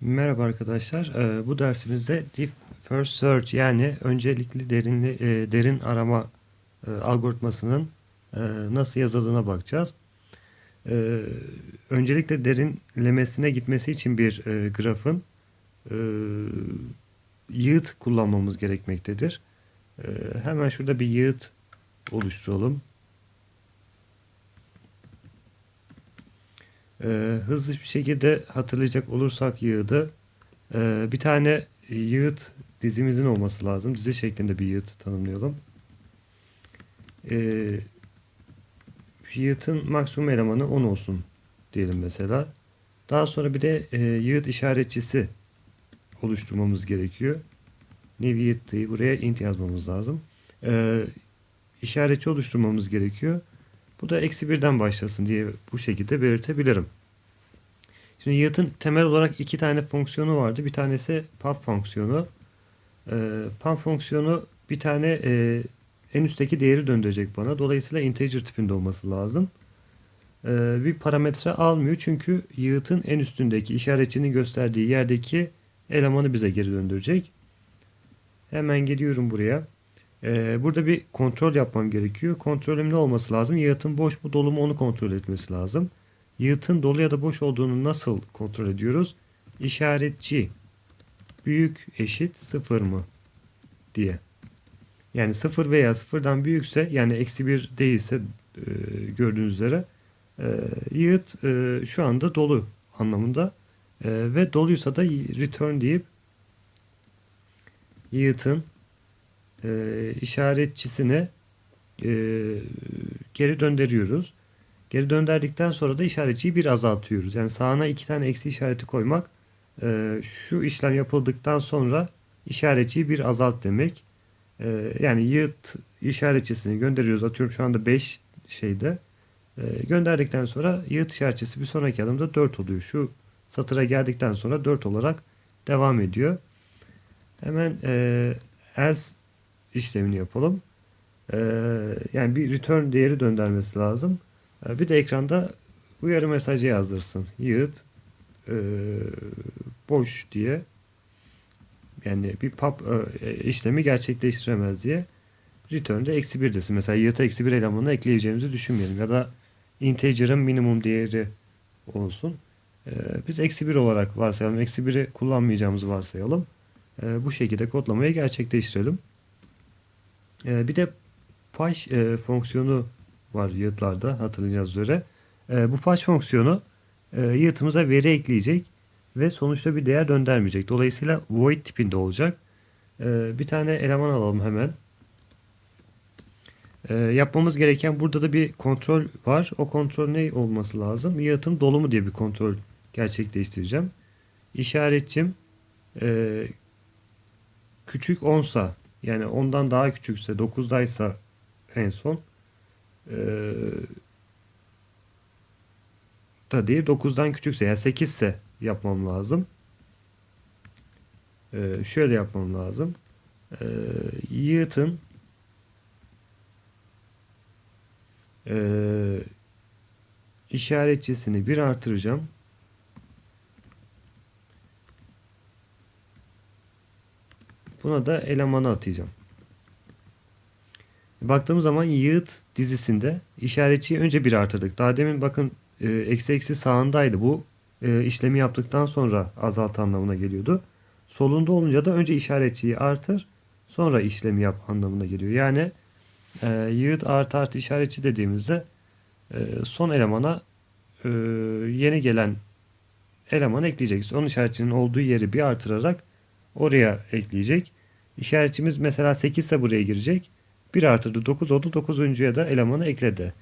Merhaba arkadaşlar. Ee, bu dersimizde Deep First Search yani öncelikli derinli e, derin arama e, algoritmasının e, nasıl yazıldığına bakacağız. Ee, öncelikle derinlemesine gitmesi için bir grafın yığıt kullanmamız gerekmektedir. E, hemen şurada bir yığıt oluşturalım. Ee, hızlı bir şekilde hatırlayacak olursak yığıdı. Ee, bir tane yığıt dizimizin olması lazım. Dizi şeklinde bir yığıt tanımlayalım. Ee, yığıtın maksimum elemanı 10 olsun diyelim mesela. Daha sonra bir de e, yığıt işaretçisi oluşturmamız gerekiyor. New yığıt'ı buraya int yazmamız lazım. Ee, işaretçi oluşturmamız gerekiyor. Bu da eksi birden başlasın diye bu şekilde belirtebilirim. Şimdi yığıtın temel olarak iki tane fonksiyonu vardı. Bir tanesi pub fonksiyonu. Ee, pub fonksiyonu bir tane e, en üstteki değeri döndürecek bana. Dolayısıyla integer tipinde olması lazım. Ee, bir parametre almıyor çünkü yığıtın en üstündeki işaretçinin gösterdiği yerdeki elemanı bize geri döndürecek. Hemen geliyorum buraya. Ee, burada bir kontrol yapmam gerekiyor. Kontrolüm ne olması lazım? Yığıtın boş mu dolu mu onu kontrol etmesi lazım. Yığıtın dolu ya da boş olduğunu nasıl kontrol ediyoruz? İşaretçi büyük eşit sıfır mı diye. Yani sıfır veya sıfırdan büyükse yani eksi bir değilse e, gördüğünüz üzere e, e, şu anda dolu anlamında e, ve doluysa da return deyip yığıtın e, işaretçisine e, geri döndürüyoruz. Geri döndürdükten sonra da işaretçiyi bir azaltıyoruz. Yani sağına iki tane eksi işareti koymak e, şu işlem yapıldıktan sonra işaretçiyi bir azalt demek. E, yani yığıt işaretçisini gönderiyoruz. Atıyorum şu anda 5 şeyde. E, gönderdikten sonra yığıt işaretçisi bir sonraki adımda 4 oluyor. Şu satıra geldikten sonra 4 olarak devam ediyor. Hemen e, else işlemini yapalım. Ee, yani bir return değeri döndürmesi lazım. Ee, bir de ekranda uyarı mesajı yazdırsın. Yığıt e, boş diye yani bir pub e, işlemi gerçekleştiremez diye return'de eksi bir desin. Mesela yığıta eksi bir elemanı ekleyeceğimizi düşünmeyelim. Ya da integer'ın minimum değeri olsun. Ee, biz eksi bir olarak varsayalım. Eksi biri kullanmayacağımızı varsayalım. Bu şekilde kodlamayı gerçekleştirelim. Ee, bir de paş e, fonksiyonu var yığıtlarda hatırlayacağız üzere. E, bu paş fonksiyonu e, yığıtımıza veri ekleyecek ve sonuçta bir değer döndürmeyecek. Dolayısıyla void tipinde olacak. E, bir tane eleman alalım hemen. Yapmamız gereken burada da bir kontrol var. O kontrol ne olması lazım? Yığıtım dolu mu diye bir kontrol gerçekleştireceğim. İşaretçim e, küçük 10 sa yani ondan daha küçükse 9'daysa en son ee, da değil 9'dan küçükse yani 8 ise yapmam lazım. Ee, şöyle yapmam lazım. Ee, yığıtın e, işaretçisini bir artıracağım. Buna da elemanı atacağım. Baktığımız zaman yığıt dizisinde işaretçiyi önce bir artırdık. Daha demin bakın e, eksi eksi sağındaydı. Bu e, işlemi yaptıktan sonra azalt anlamına geliyordu. Solunda olunca da önce işaretçiyi artır sonra işlemi yap anlamına geliyor. Yani e, yığıt artı artı işaretçi dediğimizde e, son elemana e, yeni gelen elemanı ekleyecek. Onun işaretçinin olduğu yeri bir artırarak oraya ekleyecek. İşaretçimiz mesela 8 ise buraya girecek. 1 artırdı 9 oldu. 9.ya da elemanı ekledi.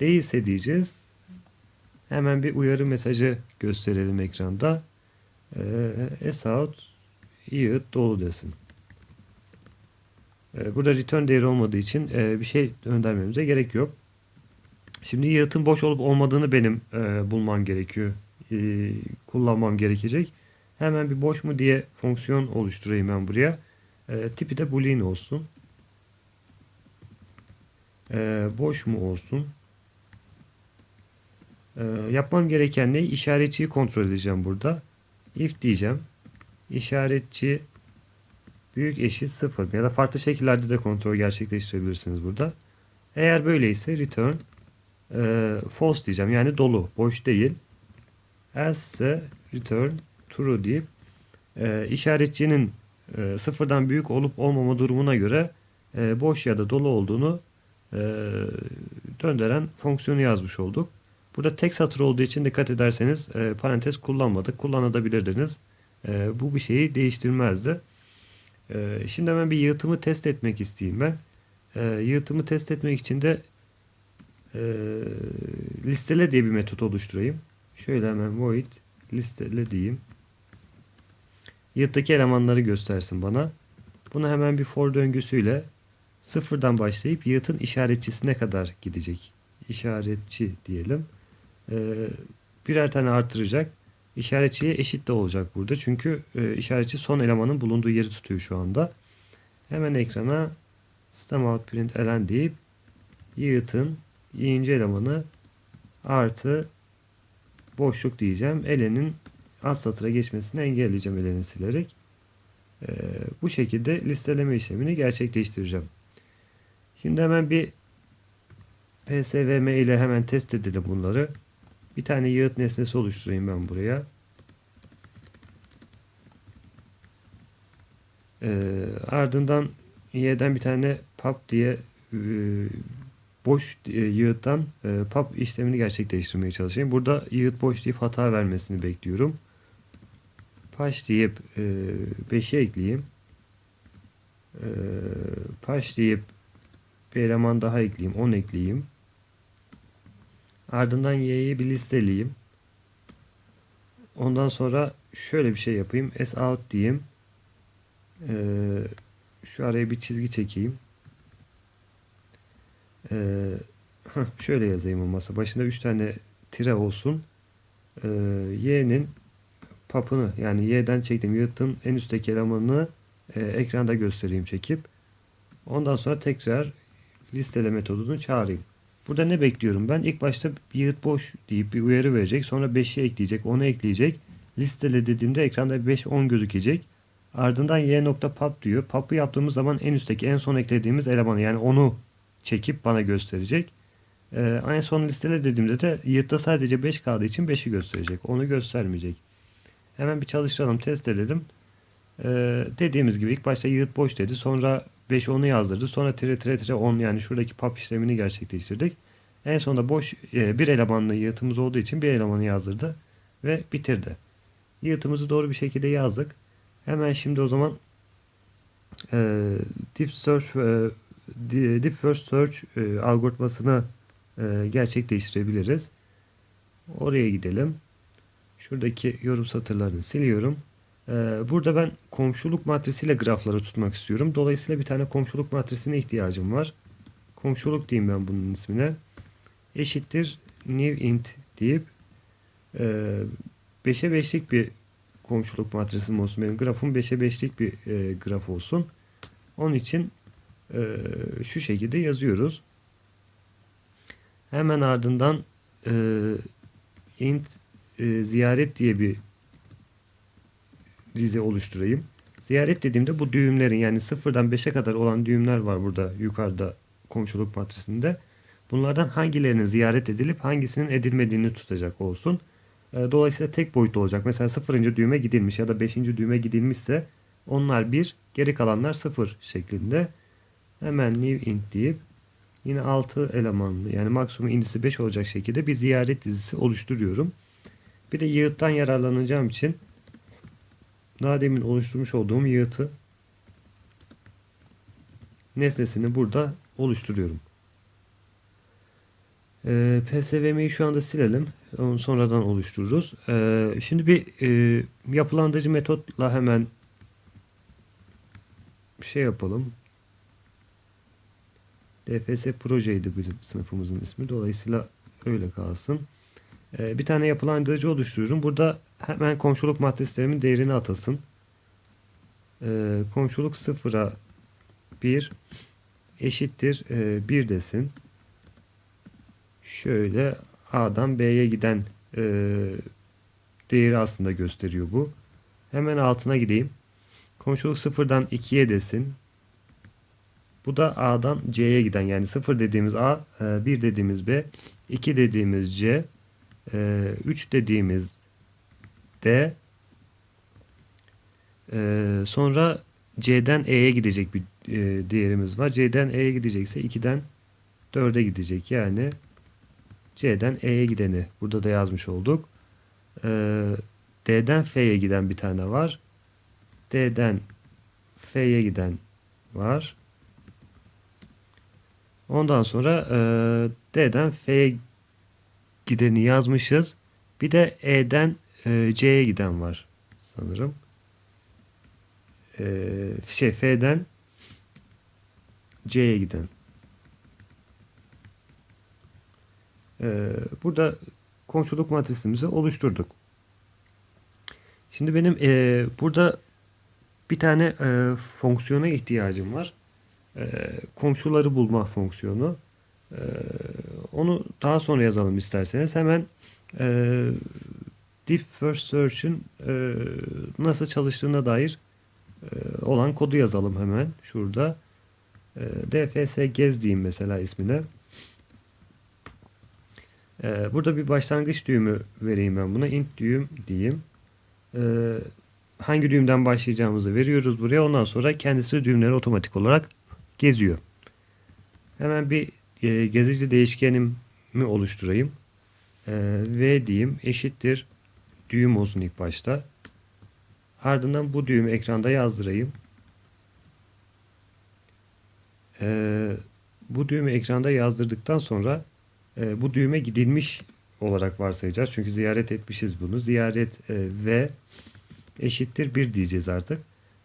Değilse diyeceğiz. Hemen bir uyarı mesajı gösterelim ekranda. Ee, out yığıt dolu desin. Ee, burada return değeri olmadığı için e, bir şey göndermemize gerek yok. Şimdi yığıtın boş olup olmadığını benim e, bulmam gerekiyor. E, kullanmam gerekecek. Hemen bir boş mu diye fonksiyon oluşturayım ben buraya. E, tipi de boolean olsun. E, boş mu olsun? E, yapmam gereken ne? İşaretçiyi kontrol edeceğim burada. if diyeceğim. İşaretçi büyük eşit 0 ya da farklı şekillerde de kontrol gerçekleştirebilirsiniz burada. Eğer böyleyse return e, false diyeceğim. Yani dolu, boş değil. Else return true deyip e, işaretçinin e, sıfırdan büyük olup olmama durumuna göre e, boş ya da dolu olduğunu e, döndüren fonksiyonu yazmış olduk. Burada tek satır olduğu için dikkat ederseniz e, parantez kullanmadık. Kullanabilirdiniz. E, bu bir şeyi değiştirmezdi. E, şimdi hemen bir yığıtımı test etmek isteyeyim ben. E, yığıtımı test etmek için de e, listele diye bir metot oluşturayım. Şöyle hemen void listele diyeyim. Yığıttaki elemanları göstersin bana. Bunu hemen bir for döngüsüyle sıfırdan başlayıp yığıtın işaretçisine kadar gidecek. İşaretçi diyelim. Ee, birer tane artıracak. İşaretçiye eşit de olacak burada. Çünkü e, işaretçi son elemanın bulunduğu yeri tutuyor şu anda. Hemen ekrana system out print elen deyip yığıtın yığıncı elemanı artı boşluk diyeceğim. Elenin alt satıra geçmesini engelleyeceğim eleni silerek. Ee, bu şekilde listeleme işlemini gerçekleştireceğim. Şimdi hemen bir PSVM ile hemen test edelim bunları. Bir tane yığıt nesnesi oluşturayım ben buraya. Ee, ardından y'den bir tane pub diye e, boş e, yığıttan e, pub işlemini gerçekleştirmeye çalışayım. Burada yığıt boş deyip hata vermesini bekliyorum. E, 5'e ekleyeyim. E, paş deyip bir eleman daha ekleyeyim. 10 ekleyeyim. Ardından y'yi bir listeleyeyim. Ondan sonra şöyle bir şey yapayım. S out diyeyim. Ee, şu araya bir çizgi çekeyim. Ee, şöyle yazayım o masa. Başında 3 tane tire olsun. Ee, y'nin papını yani y'den çektim. Yığıtın en üstteki elemanını e, ekranda göstereyim çekip. Ondan sonra tekrar listele metodunu çağırayım. Burada ne bekliyorum ben? İlk başta yığıt boş deyip bir uyarı verecek. Sonra 5'i ekleyecek. 10'u ekleyecek. Listele dediğimde ekranda 5-10 gözükecek. Ardından y.pub diyor. Pub'ı yaptığımız zaman en üstteki en son eklediğimiz elemanı yani onu çekip bana gösterecek. Ee, en son listele dediğimde de yığıtta sadece 5 kaldığı için 5'i gösterecek. Onu göstermeyecek. Hemen bir çalıştıralım. Test edelim. Ee, dediğimiz gibi ilk başta yığıt boş dedi. Sonra 5 10'u yazdırdı. Sonra tire tire tire 10 yani şuradaki pub işlemini gerçekleştirdik. En sonunda boş e, bir elemanlı yığıtımız olduğu için bir elemanı yazdırdı ve bitirdi. Yığıtımızı doğru bir şekilde yazdık. Hemen şimdi o zaman e, deep search e, deep first search e, algoritmasını e, gerçekleştirebiliriz. Oraya gidelim. Şuradaki yorum satırlarını siliyorum. Ee, burada ben komşuluk matrisiyle grafları tutmak istiyorum. Dolayısıyla bir tane komşuluk matrisine ihtiyacım var. Komşuluk diyeyim ben bunun ismine. Eşittir new int deyip 5'e 5'lik bir komşuluk matrisim olsun. Benim grafım 5'e 5'lik bir e, graf olsun. Onun için e, şu şekilde yazıyoruz. Hemen ardından e, int e, ziyaret diye bir dizi oluşturayım. Ziyaret dediğimde bu düğümlerin yani sıfırdan 5'e kadar olan düğümler var burada yukarıda komşuluk matrisinde. Bunlardan hangilerinin ziyaret edilip hangisinin edilmediğini tutacak olsun. E, dolayısıyla tek boyutlu olacak. Mesela sıfırıncı düğme gidilmiş ya da beşinci düğme gidilmişse onlar bir, geri kalanlar sıfır şeklinde. Hemen new int deyip yine 6 elemanlı yani maksimum indisi 5 olacak şekilde bir ziyaret dizisi oluşturuyorum. Bir de yığıttan yararlanacağım için daha demin oluşturmuş olduğum yığıtı nesnesini burada oluşturuyorum. Ee, PSVM'yi şu anda silelim. Onu sonradan oluştururuz. Ee, şimdi bir e, yapılandırıcı metotla hemen şey yapalım. DFS projeydi bizim sınıfımızın ismi. Dolayısıyla öyle kalsın. Ee, bir tane yapılandırıcı oluşturuyorum. Burada hemen komşuluk matrislerimin değerini atasın. Ee, komşuluk sıfıra 1 eşittir e, 1 desin. Şöyle A'dan B'ye giden değeri aslında gösteriyor bu. Hemen altına gideyim. Komşuluk sıfırdan 2'ye desin. Bu da A'dan C'ye giden yani 0 dediğimiz A, 1 dediğimiz B, 2 dediğimiz C, 3 dediğimiz D, e, sonra C'den E'ye gidecek bir e, değerimiz var. C'den E'ye gidecekse 2'den 4'e gidecek. Yani C'den E'ye gideni burada da yazmış olduk. E, D'den F'ye giden bir tane var. D'den F'ye giden var. Ondan sonra e, D'den F'ye gideni yazmışız. Bir de E'den e, C'ye giden var sanırım. E, şey F'den C'ye giden. E, burada komşuluk matrisimizi oluşturduk. Şimdi benim e, burada bir tane e, fonksiyona ihtiyacım var. E, komşuları bulma fonksiyonu. E, onu daha sonra yazalım isterseniz. Hemen e, diff first search'ün e, nasıl çalıştığına dair e, olan kodu yazalım hemen şurada. E, dfs gez diyeyim mesela ismine. E, burada bir başlangıç düğümü vereyim ben buna. int düğüm diyeyim. E, hangi düğümden başlayacağımızı veriyoruz buraya. Ondan sonra kendisi düğümleri otomatik olarak geziyor. Hemen bir e, gezici değişkenimi oluşturayım. E, v diyeyim eşittir düğüm olsun ilk başta. Ardından bu düğümü ekranda yazdırayım. E, bu düğümü ekranda yazdırdıktan sonra e, bu düğüme gidilmiş olarak varsayacağız. Çünkü ziyaret etmişiz bunu. Ziyaret e, v eşittir 1 diyeceğiz artık.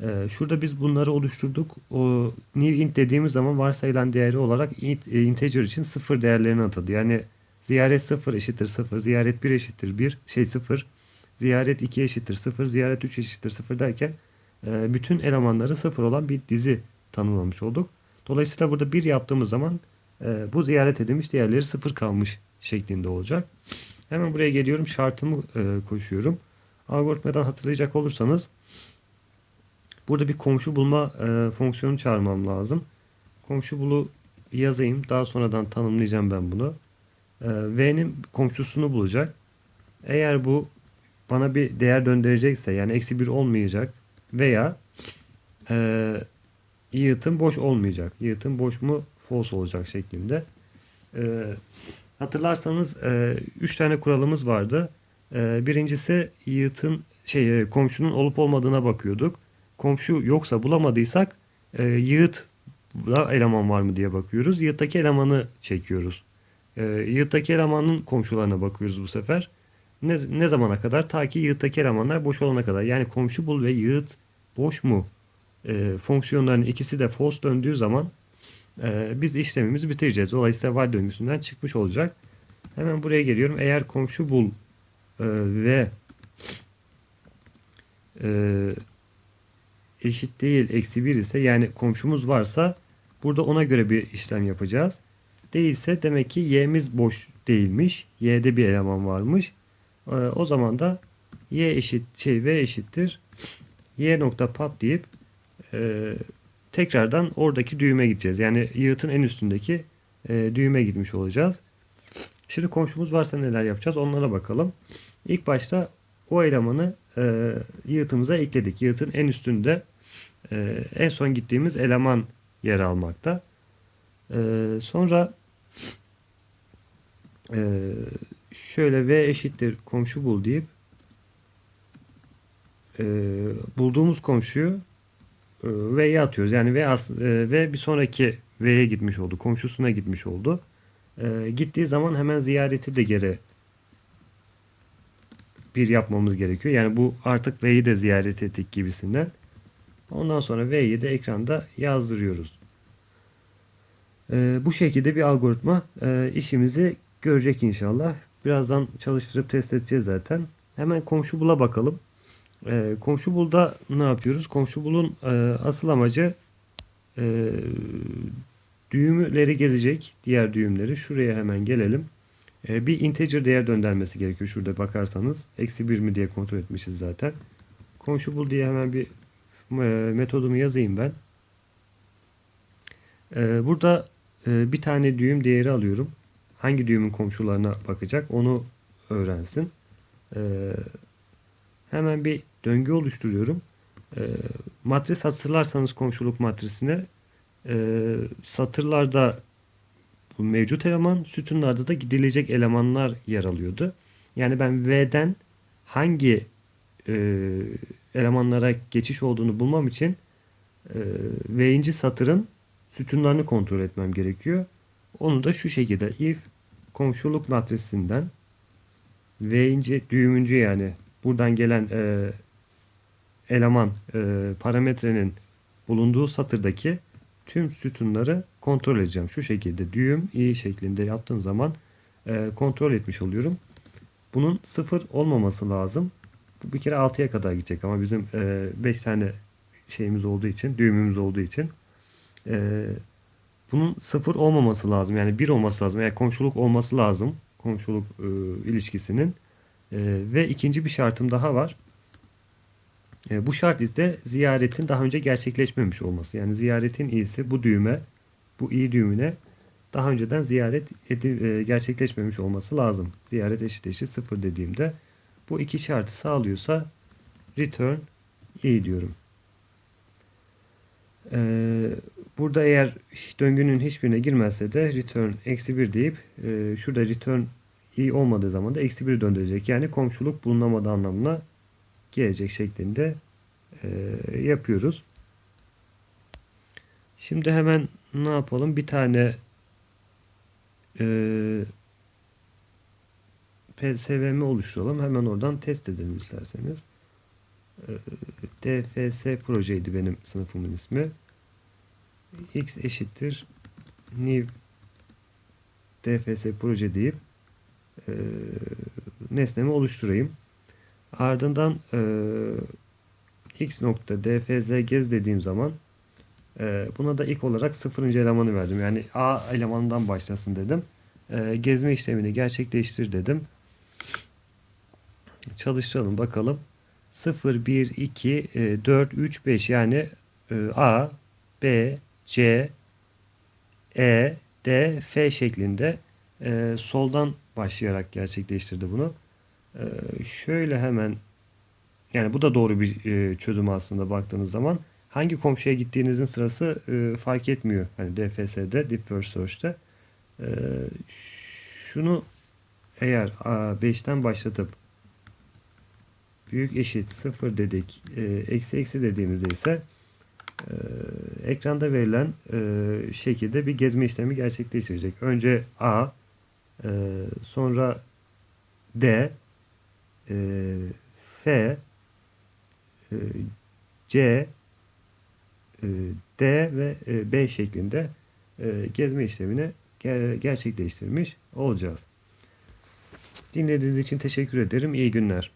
Ee, şurada biz bunları oluşturduk. O new int dediğimiz zaman varsayılan değeri olarak int, e, integer için sıfır değerlerini atadı. Yani ziyaret 0 eşittir 0, ziyaret 1 eşittir 1, şey 0, ziyaret 2 eşittir 0, ziyaret 3 eşittir 0 derken e, bütün elemanları 0 olan bir dizi tanımlamış olduk. Dolayısıyla burada 1 yaptığımız zaman e, bu ziyaret edilmiş değerleri 0 kalmış şeklinde olacak. Hemen buraya geliyorum. Şartımı koşuyorum. Algoritmadan hatırlayacak olursanız burada bir komşu bulma e, fonksiyonu çağırmam lazım. Komşu bulu yazayım. Daha sonradan tanımlayacağım ben bunu. E, V'nin komşusunu bulacak. Eğer bu bana bir değer döndürecekse yani eksi 1 olmayacak veya e, yığıtım boş olmayacak. Yığıtım boş mu false olacak şeklinde. E, hatırlarsanız 3 e, tane kuralımız vardı. E, birincisi yığıtın şey e, komşunun olup olmadığına bakıyorduk. Komşu yoksa bulamadıysak e, yığıt da eleman var mı diye bakıyoruz. Yığıttaki elemanı çekiyoruz. E, yığıttaki elemanın komşularına bakıyoruz bu sefer. Ne, ne zamana kadar? Ta ki yığıttaki elemanlar boş olana kadar. Yani komşu bul ve yığıt boş mu? E, fonksiyonların ikisi de false döndüğü zaman e, biz işlemimizi bitireceğiz. Dolayısıyla while döngüsünden çıkmış olacak. Hemen buraya geliyorum. Eğer komşu bul e, ve e, eşit değil eksi 1 ise yani komşumuz varsa burada ona göre bir işlem yapacağız. Değilse demek ki y'miz boş değilmiş. Y'de bir eleman varmış. E, o zaman da y eşit şey v eşittir y nokta pop deyip e, tekrardan oradaki düğüme gideceğiz. Yani yığıtın en üstündeki e, düğüme gitmiş olacağız. Şimdi komşumuz varsa neler yapacağız onlara bakalım. İlk başta o elemanı e, yığıtımıza ekledik. Yığıtın en üstünde e, en son gittiğimiz eleman yer almakta. E, sonra e, şöyle v eşittir komşu bul deyip e, bulduğumuz komşuyu e, v'ye atıyoruz. Yani v, e, v bir sonraki v'ye gitmiş oldu. Komşusuna gitmiş oldu. E, gittiği zaman hemen ziyareti de geri bir yapmamız gerekiyor. Yani bu artık V'yi de ziyaret ettik gibisinden. Ondan sonra V'yi de ekranda yazdırıyoruz. Ee, bu şekilde bir algoritma e, işimizi görecek inşallah. Birazdan çalıştırıp test edeceğiz zaten. Hemen komşu bula bakalım. Ee, komşu bulda ne yapıyoruz? Komşu bulun e, asıl amacı e, düğümleri gezecek. Diğer düğümleri. Şuraya hemen gelelim. E, bir integer değer döndürmesi gerekiyor. Şurada bakarsanız. Eksi 1 mi diye kontrol etmişiz zaten. komşu bul diye hemen bir e, metodumu yazayım ben. E, burada e, bir tane düğüm değeri alıyorum. Hangi düğümün komşularına bakacak onu öğrensin. E, hemen bir döngü oluşturuyorum. Matris hatırlarsanız komşuluk matrisine e, satırlarda bu mevcut eleman, sütunlarda da gidilecek elemanlar yer alıyordu. Yani ben V'den hangi e, elemanlara geçiş olduğunu bulmam için e, V'inci satırın sütunlarını kontrol etmem gerekiyor. Onu da şu şekilde if komşuluk matrisinden V'inci düğümüncü yani buradan gelen e, eleman e, parametrenin bulunduğu satırdaki tüm sütunları kontrol edeceğim. Şu şekilde düğüm i şeklinde yaptığım zaman e, kontrol etmiş oluyorum. Bunun sıfır olmaması lazım. Bu bir kere 6'ya kadar gidecek ama bizim 5 tane şeyimiz olduğu için, düğümümüz olduğu için e, bunun sıfır olmaması lazım. Yani 1 olması lazım. Yani komşuluk olması lazım. Komşuluk e, ilişkisinin. E, ve ikinci bir şartım daha var. E, bu şart ise ziyaretin daha önce gerçekleşmemiş olması. Yani ziyaretin iyisi bu düğme, bu i düğümüne daha önceden ziyaret edi, e, gerçekleşmemiş olması lazım. Ziyaret eşit eşit sıfır dediğimde bu iki şartı sağlıyorsa return i diyorum. Ee, burada eğer döngünün hiçbirine girmezse de return eksi 1 deyip e, şurada return i olmadığı zaman da eksi 1 döndürecek. Yani komşuluk bulunamadığı anlamına gelecek şeklinde e, yapıyoruz. Şimdi hemen ne yapalım? Bir tane e, PSVM oluşturalım. Hemen oradan test edelim isterseniz. E, DFS projeydi benim sınıfımın ismi. X eşittir new DFS proje deyip e, nesnemi oluşturayım. Ardından e, x nokta dfz gez dediğim zaman e, buna da ilk olarak sıfırıncı elemanı verdim. Yani a elemanından başlasın dedim. E, gezme işlemini gerçekleştir dedim. Çalıştıralım bakalım. 0, 1, 2, e, 4, 3, 5 yani e, a, b, c, e, d, f şeklinde e, soldan başlayarak gerçekleştirdi bunu. Ee, şöyle hemen yani bu da doğru bir e, çözüm aslında baktığınız zaman. Hangi komşuya gittiğinizin sırası e, fark etmiyor. Hani DFS'de, Deep First Search'te. E, şunu eğer 5'ten başlatıp büyük eşit 0 dedik, e, eksi eksi dediğimizde ise ekranda verilen şekilde bir gezme işlemi gerçekleştirecek. Önce A, sonra D, e, F, e, C, e, D ve e, B şeklinde e, gezme işlemini ger gerçekleştirmiş olacağız. Dinlediğiniz için teşekkür ederim. İyi günler.